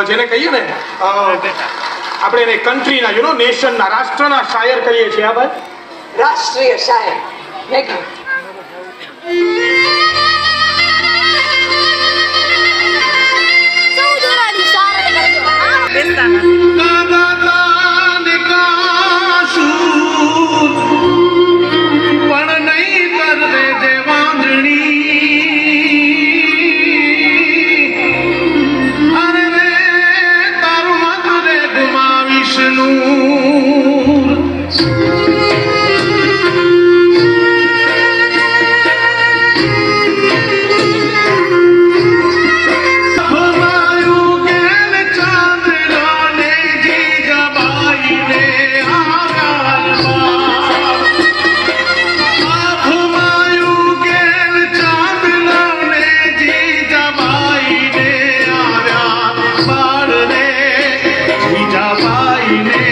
જેને કહીએ ને આપણે એને કન્ટ્રીના યુ નો નેશનના રાષ્ટ્રના શાયર કહીએ છીએ. આ ભાઈ? રાષ્ટ્રીય શાયર. મેઘા Amen.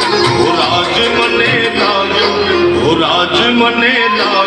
মনে না